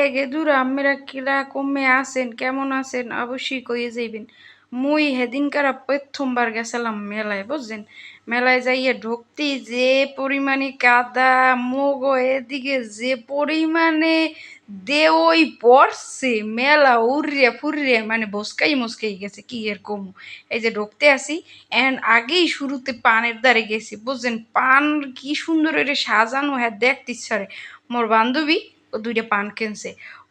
এ গেদুর আমেরা কিরা কমে আছেন, কেমন আছেন? অবশ্যই কইয়ে যাইবেন। মুই হেদিনকার প্রথমবার গেছিলাম মেলায়, বুঝছেন? মেলায় যাইয়া ঢুকতেই যে পরিমাণে কাদা, মুগ, এদিকে যে পরিমাণে দেওই পড়ছে, মেলা উড়িয়ে ফুরিয়ে মানে বসকাই মুসকাই গেছে, কি এর কমু? এই যে ঢুকতে আসি, এন্ড আগেই শুরুতে পানের দ্বারে গেছি, বুঝছেন? পান কি সুন্দর এটা সাজানো হ্যাঁ দেখতে ইচ্ছারে মোর বান্ধবী ও দুইটা পান কেনছে।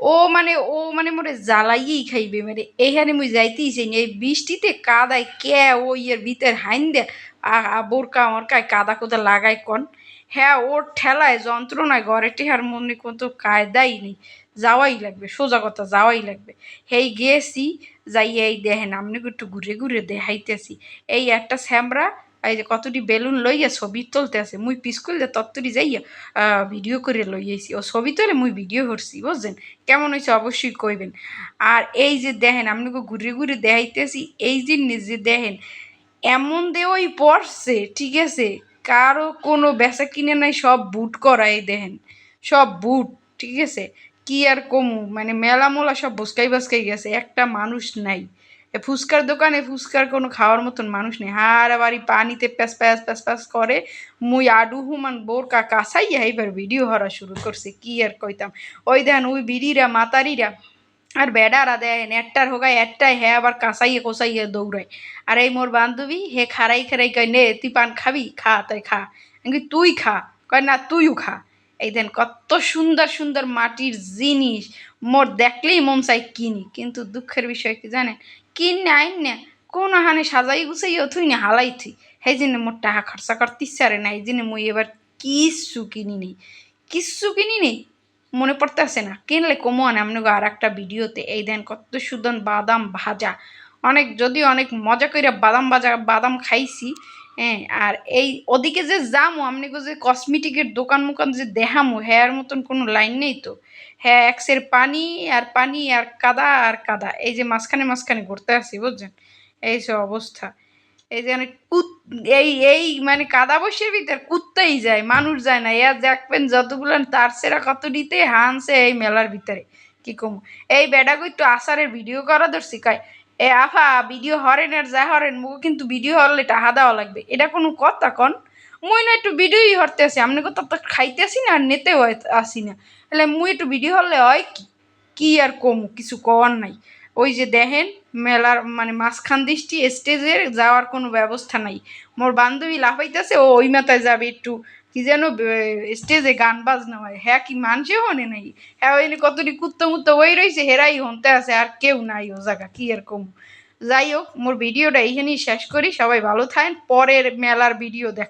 ও মানে ও মানে মোরে জ্বালাইয়েই খাইবে মানে এইখানে মুই যাইতেই চাই এই বৃষ্টিতে কাদায় কে ও ইয়ের ভিতর হাইন দে বোরকা মরকায় কাদা কোদা লাগাই কন। হ্যাঁ ওর ঠেলায় যন্ত্রণায় ঘরে টেহার মনে তো কায়দাই নেই, যাওয়াই লাগবে, সোজা কথা যাওয়াই লাগবে। হেই গেছি, যাইয়া এই দেখেন আপনি একটু ঘুরে ঘুরে দেখাইতেছি। এই একটা স্যামরা এই যে কতটি বেলুন লইয়া ছবি তুলতে আছে, মুই পিস যে তত্তরি যাইয়া ভিডিও করে লইয়াছি ও ছবি তোলে মুই ভিডিও করছি, বুঝছেন? কেমন হয়েছে অবশ্যই কইবেন। আর এই যে দেখেন, আপনাকে ঘুরে ঘুরে দেখাইতেছি, এই জিনিস যে দেখেন, এমন দেওয়াই পড়ছে, ঠিক আছে? কারও কোনো বেচা কিনে নাই, সব বুট করা এই দেখেন, সব বুট, ঠিক আছে? কি আর কমু? মানে মেলা মোলা সব বসকাই বসকাই গেছে, একটা মানুষ নাই। ফুচকার দোকানে ফুচকার কোনো খাওয়ার মতন মানুষ নেই। হারা বাড়ি পানিতে প্যাস প্যাস প্যাস প্যাস করে মুই আডু হুমান বোর কাকা সাইয়া এইবার ভিডিও হরা শুরু করছে, কি আর কইতাম? ওই দেন ওই বিড়িরা, মাতারিরা আর বেডারা দেন একটার হোগায় একটাই হ্যাঁ আবার কাঁসাইয়ে কোসাইয়ে দৌড়ায়। আর এই মোর বান্ধবী, হে খারাই খারাই কয়, নে, তুই পান খাবি? খা, তাই খা। তুই খা। কয়, না, তুইও খা। এই দেন কত সুন্দর সুন্দর মাটির জিনিস। মোর দেখলেই মন চাই কিনি, কিন্তু দুঃখের বিষয় কি জানেন? কিন আইন না কোন হানে সাজাই গুছাইও থুই না হালাই থুই সেই জন্য মোর টাকা খরচা করতে ইচ্ছারে না, এই জন্য মুই এবার কিচ্ছু কিনি নেই। কিচ্ছু কিনি নেই, মনে পড়তে আসে না। কিনলে কমন আপনাকে আর একটা ভিডিওতে। এই দেন কত সুদন বাদাম ভাজা। অনেক যদি অনেক মজা করে বাদাম ভাজা, বাদাম খাইছি হ্যাঁ আর এই ওদিকে যে যামো আপনি যে কসমেটিকের দোকান মোকান যে দেখামো, হ্যার মতন কোনো লাইন নেই তো? হ্যাঁ একসের পানি, আর পানি, আর কাদা আর কাদা। এই যে মাঝখানে মাঝখানে ঘুরতে আসি, বুঝছেন? এই সব অবস্থা। এই যে অনেক কুত, এই এই মানে কাদা বসের ভিতর কুত্তাই যায়, মানুষ যায় না। এর দেখবেন যতগুলো তার সেরা কত দিতে হানছে এই মেলার ভিতরে। কি কম? এই বেডাগো একটু আসারের ভিডিও করা ধরছি, কয় এ আফা ভিডিও হরেন আর যা হরেন, মুখ কিন্তু ভিডিও হরলে টাহা দেওয়া লাগবে। এটা কোনো কথা কন? মুই না একটু ভিডিওই হরতে আসি আপনি কত তো খাইতে আসি না, আর নেতেও আসি না। তাহলে মুই একটু ভিডিও হরলে হয় কি? কি আর কম, কিছু কর নাই। ওই যে দেখেন, মেলার মানে মাঝখান দৃষ্টি স্টেজের যাওয়ার কোনো ব্যবস্থা নাই। মোর বান্ধবী লাফাইতেছে, ও ওই মাথায় যাবে একটু কি যেন স্টেজে গান বাজনা হয়। হ্যাঁ কি মানছে হনে নাই? হ্যাঁ ওই কতটি কুত্তা মুত্তো ওই রয়েছে হেরাই হনতে আছে, আর কেউ নাই ও জায়গা, কি এরকম যাই হোক, মোর ভিডিওটা এইখানেই শেষ করি, সবাই ভালো থাকেন, পরের মেলার ভিডিও দেখ